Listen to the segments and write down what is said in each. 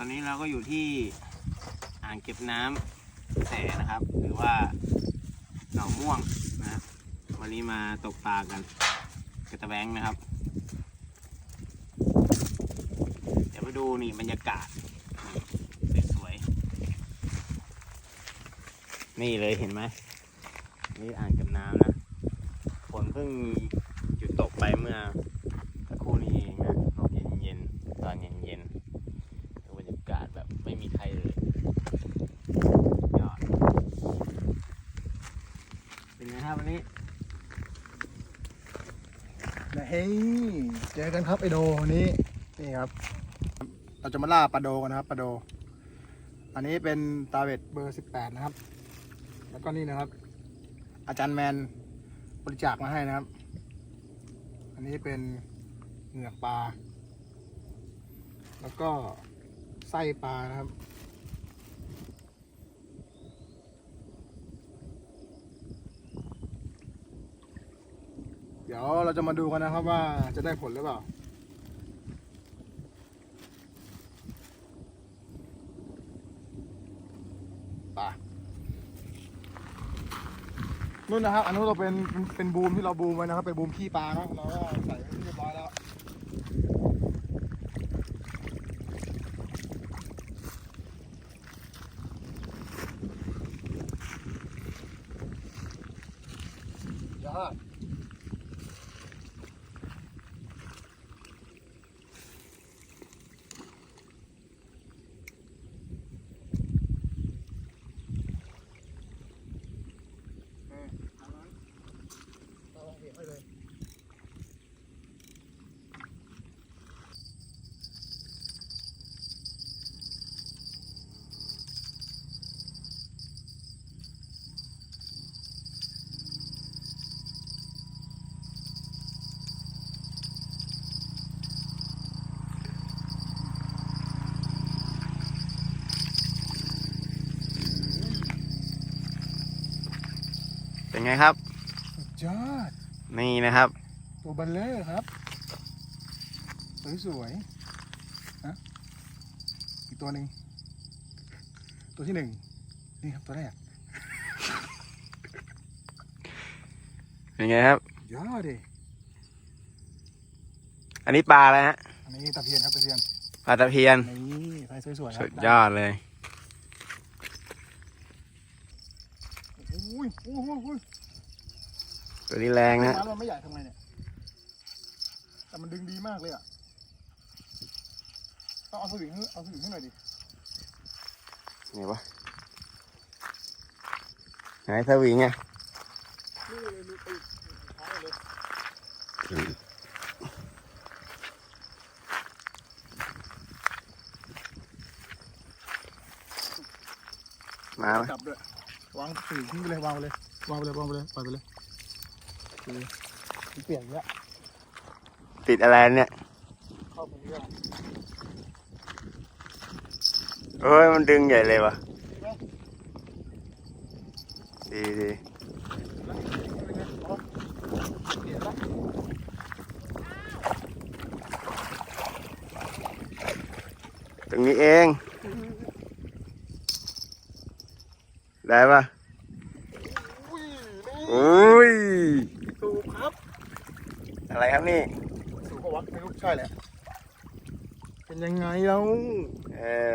ตอนนี้เราก็อยู่ที่อ่างเก็บน้ำแสนะครับ หรือว่าหนองม่วงนะวันนี้มาตกปลากันกระตะแบงนะครับ เดี๋ยวไปดูนี่บรรยากาศสวยๆนี่เลยเห็นไหมนี่อ่างเก็บน้ำนะฝนเพิ่งหยุดตกไปเมื่อสักครู่นี้เองนะตกเย็นๆตอนเย็นๆดูบรรยากาศแบบไม่มีใครเลยยอดเป็นไงครับวันนี้ เฮ้ยเจอกันครับไอโดนี้นี่ครับ เราจะมาล่าปลาโดกันนะครับปลาโด อันนี้เป็นตาเวทเบอร์สิบแปดนะครับ แล้วก็นี่นะครับ อาจารย์แมนบริจาคมาให้นะครับ อันนี้เป็นเหงือกปลา แล้วก็ไส้ปลานะครับ เดี๋ยวเราจะมาดูกันนะครับว่าจะได้ผลหรือเปล่าปนู่นนะครับ อันนู้นเราเป็นเป็นบูมที่เราบูมไว้นะครับเป็นบูมขี้ปลาเนาะเราก็ใส่ไว้เรียบร้อยแล้วยอดเออเอามาเอาเห็นไว้เลย เป็นไงครับสุดยอดนี่นะครับ ตัวเบัลเลอร์ครับสวยๆนะอีกตัวหนึ่งตัวที่หนึ่งนี่ครับตัวแรกเป็นไงครับ ยอดดิอันนี้ปลาแล้วฮะอันนี้ตะเพียนครับตะเพียนปลาตะเพียนนี่ไฟสวยๆครับสุดยอดเลย โอ้ย โอ้โอ้ยโอ้ยตัวนี้แรงนะน้ำมันไม่ใหญ่ทำไงเนี่ย แต่มันดึงดีมากเลยอะ ต้องเอาสวิงเอาสวิงให้หน่อยดิไหนวะไหนสวิงไงมาเลยมาไหมจับด้วย วางสวิงทิ้งไปเลยวางไปเลยวางไปเลยวางไปเลยปล่อยไปเลยโอเคมันเปลี่ยนอีกแล้วติดอะไรเนี่ยเข้าไปเรื่อยเอ้ยมันดึงใหญ่เลยวะดีดีเปลี่ยนแล้วตรงนี้เอง ได้ปะอุ้ยนี่อุ้ยสูบครับ อะไรครับนี่ สูบก็วัดไม่รู้ใช่แหละ เป็นยังไงแล้วเออ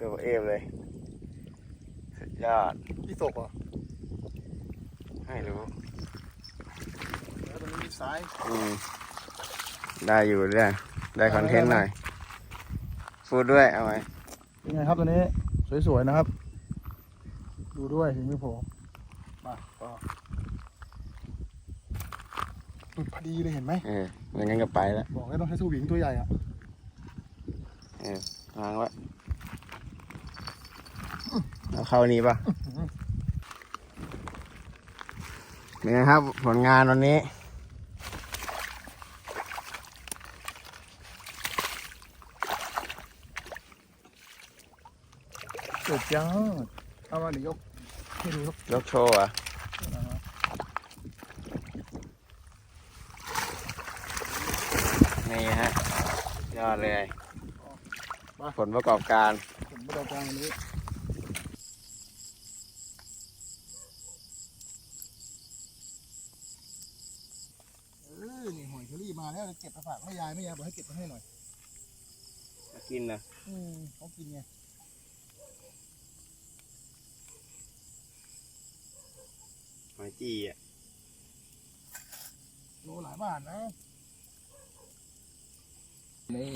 ตัวเอฟเลยสุดยอดที่ศพเหรอะไม่รู้แล้วตรงนี้มีซ้ายอืมได้อยู่ด้วยได้คอนเทนต์หน่อยพูดด้วยเอาไหมเป็นไงครับตัวนี้ สวยๆนะครับ ดูด้วยถึงไม่พอมาก็หลุดพอดีเลยเห็นไหมเออไม่งั้นก็ไปแล้วบอกแล้วต้องใช้สวิงตัวใหญ่อะเออวางไว้เอาเข้านี้ปะเป็นไงครับ ผลงานวันนี้สุดยอดเอามาเดี๋ยวยก ให้ดูครับยกโชว์เหรอะนะฮะนี่ฮะ ยอดเลย ผลประกอบการผมประกอบการอันนี้เออนี่หอยเชอรี่มาแล้วเก็บมาฝากแม่ยายแม่ยายบอกให้เก็บมาให้หน่อย กินนะอืมเขากินไง หอยจีอะโลหลายบาทนะ นี่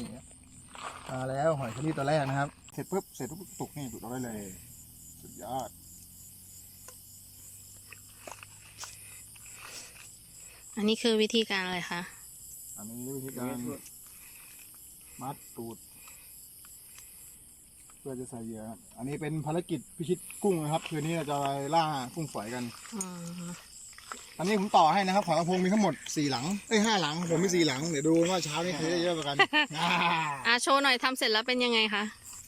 มาแล้วหอยเชอรี่ตัวแรกนะครับ เสร็จปุ๊บเสร็จปุ๊บตุกนี่ตุกเอาได้เลย สุดยอด อันนี้คือวิธีการอะไรคะ อันนี้วิธีการมัดตูด เพื่อจะใส่เหยื่อครับอันนี้เป็นภารกิจพิชิตกุ้งนะครับคืนนี้เราจะไปล่ากุ้งฝอยกัน อืมอันนี้ผมต่อให้นะครับของกระพงมีทั้งหมดสี่หลังเอ้ยห้าหลังผมมีสี่หลังเดี๋ยวดูว่าเช้านี้ใครได้เยอะกว่ากัน อ่าอะโชว์หน่อยทำเสร็จแล้วเป็นยังไงคะ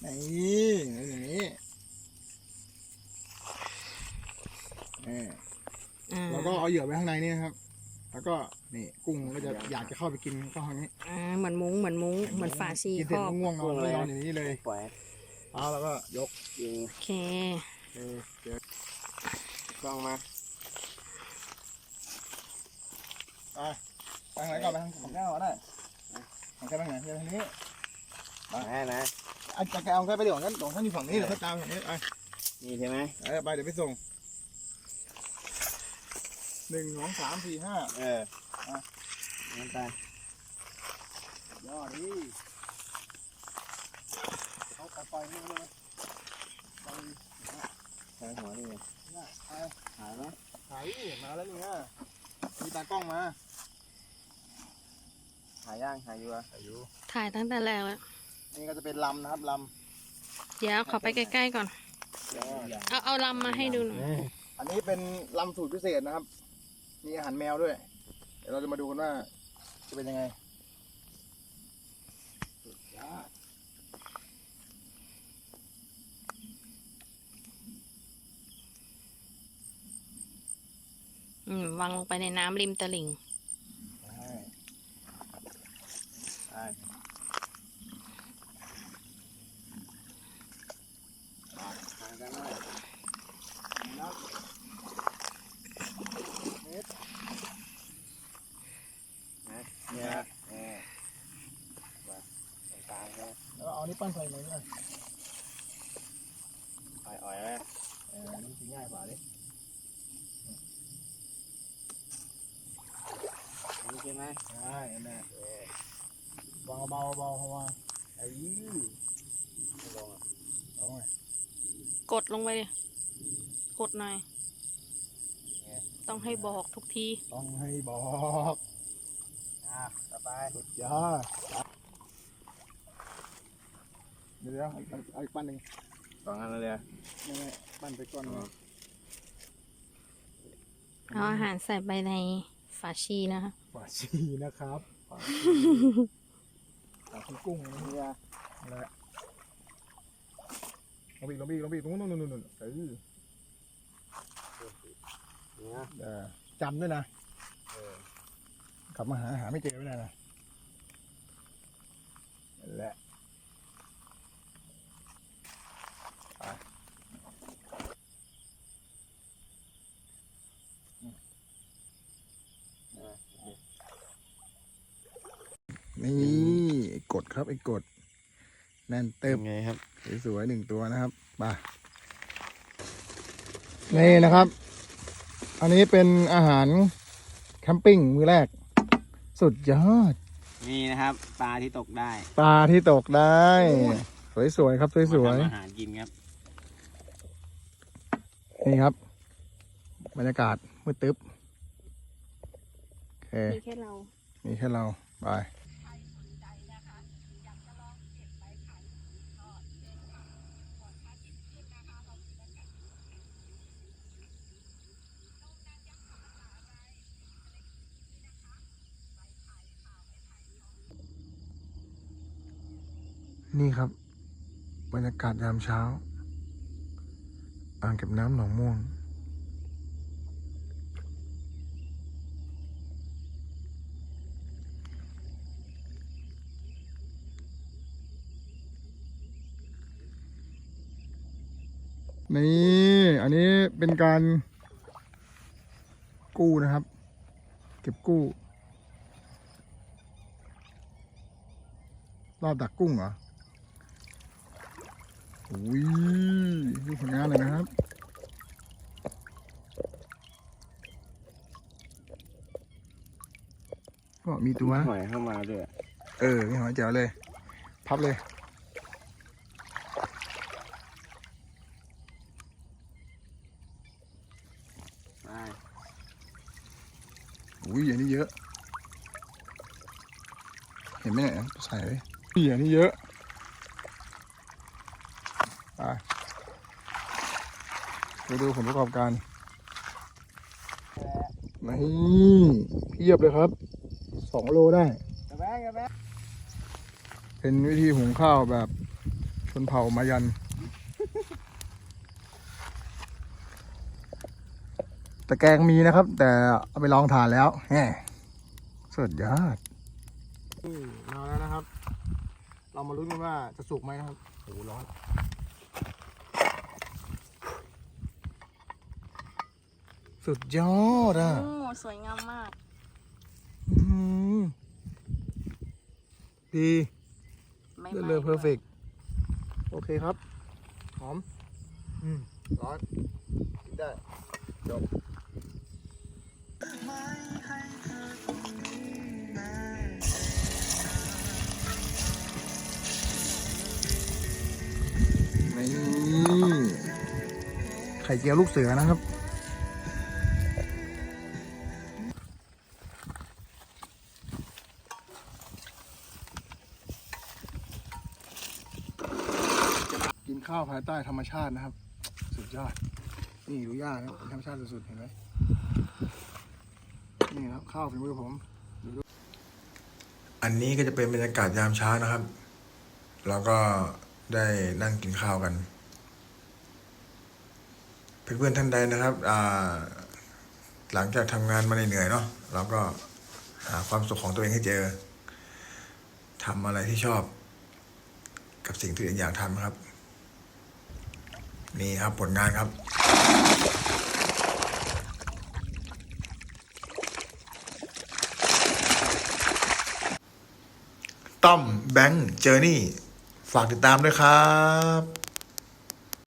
นี่อย่างนี้นี่ อ่าแล้วก็เอาเหยื่อไว้ข้างในนี่นะครับ แล้วก็นี่กุ้งก็จะอยากจะเข้าไปกินก็ทางนี้อ่าเหมือนมุ้งเหมือนมุ้งเหมือนฝาชีกินคเสร็จรอบก็ง่วงนอนนอนอย่างนี้เลยปล่อย เอาแล้วก็ยกยิงโอเคเออเดี๋ยวกล้องมาไปทางไหนก่อนไปทางของแก้วก็ได้ทางแก้วไปไหนเดี๋ยวทางนี้แน่นะอาจจะแก้วแก้วไปเดี๋ยวนั้นตรงท่านอยู่ฝั่งนี้เดี๋ยวเขาตามฝั่งนี้ไปนี่ใช่ไหมเออไปเดี๋ยวไปส่งหนึ่งสองสามสี่ห้าเออนั่นไปยอดดิ เขาไปไปนี่เลยไปใส่หัวนี่ไงเนี่ยไปหายไหมถ่ายดิมาแล้วนี่นะมีตากล้องมาหายย่างหายอยู่อะถ่ายอยู่ถ่ายตั้งแต่แรกแล้วนี่ก็จะเป็นลำนะครับลเดี๋ยวขอไปใกล้ๆก่อนำเอาเอาลำมาให้ดูหน่อยอันนี้เป็นลำสูตรพิเศษนะครับ มีอาหารแมวด้วย เดี๋ยวเราจะมาดูกันว่าจะเป็นยังไง อืม วางลงไปในน้ำริมตลิ่งได้ทางกันน่ยเนี่ยตางใช่หมแล้วเอานี่ปั้นใส่เลยเนี่ย อ่อยๆไหม เออนี่สิง่ายกว่าดิ นี่ใช่ไห มใช่แม่วางเบาๆเบาๆเพราะว่าไอ้ยื้อไม่ลงอะเอาไงกดลงไปเลยกดหน่อย ต้องให้บอกทุกที ต้องให้บอกอะต่อไปสุดยอดเดี๋ยวเดี๋ยวเอาอีกเอาอีกปั้นหนึ่งสองอันเลยอะไม่ไม่ปั้นไปก่อนอ๋อเอาอาหารใส่ไปใน ฝาชีนะคะฝาชีนะครับฝาชีฝาชีกุ้งนะเนี่ยแหละลงบีกลงบีกลงบีตรงนู้นนู่นนู่นเออเนี่ยจำด้วยนะกลับมาหาหาไม่เจอไม่ได้นะแหละ นี่ไอ้กดครับไอ้กดแน่นเติมไงครับสวยๆหนึ่งตัวนะครับมานี่นะครับ อันนี้เป็นอาหารแคมปิ้งมือแรก สุดยอด นี่นะครับ ปลาที่ตกได้ ปลาที่ตกได้ สวยๆครับสวยมาทำอาหารกินครับ ๆนี่ครับ บรรยากาศมืดตึ๊บโอเค มีแค่เรา มีแค่เรา ไป นี่ครับ บรรยากาศยามเช้า อ่างเก็บน้ำหนองม่วง นี่ อันนี้เป็นการกู้นะครับ เก็บกู้ รอบดักกุ้งเหรอ อุ้ยดูผลงานเลยนะครับก็มีตัวหอยเข้ามาด้วย เออมีหอยเจ๋วเลย พับเลยไปอุ้ยอันนี้เยอะ เห็นไหมเนี่ยใส่เลยอุ้ยอันนี้เยอะไป ไปดูผลประกอบการนี่เพียบเลยครับสองโลได้กระแบงกระแบงเป็นวิธีหุงข้าวแบบชนเผ่ามายัน ตะแกรงมีนะครับ แต่เอาไปลองทานแล้วแหมสุดยอดมาแล้วนะครับ เรามาลุ้นกันว่าจะสุกไหมนะครับโอ้โหร้อน สุดยอดอะ โอ้สวยงามมาก อื้อหือดีไม่เลือดไหม้เลอเพอร์เฟด้วยกโอเคครับ หอม อืม ร้อนกินได้ จบ นี่ ไข่เจียวลูกเสือนะครับ ข้าวภายใต้ธรรมชาตินะครับ สุดยอด นี่ดูย่านะธรรมชาติสุดๆเห็นไหมนี่ครับข้าวฝีมือผม อันนี้ก็จะเป็นบรรยากาศยามเช้านะครับเราก็ได้นั่งกินข้าวกัน เพื่อนๆท่านใดนะครับหลังจากทำงานมาเหนื่อยเนาะเราก็หาความสุขของตัวเองให้เจอทำอะไรที่ชอบ กับสิ่งที่ตัวเองอยากทำครับ นี่ครับผลงานครับ ต้อมแบงค์เจอร์นี่ ฝากติดตามด้วยครับ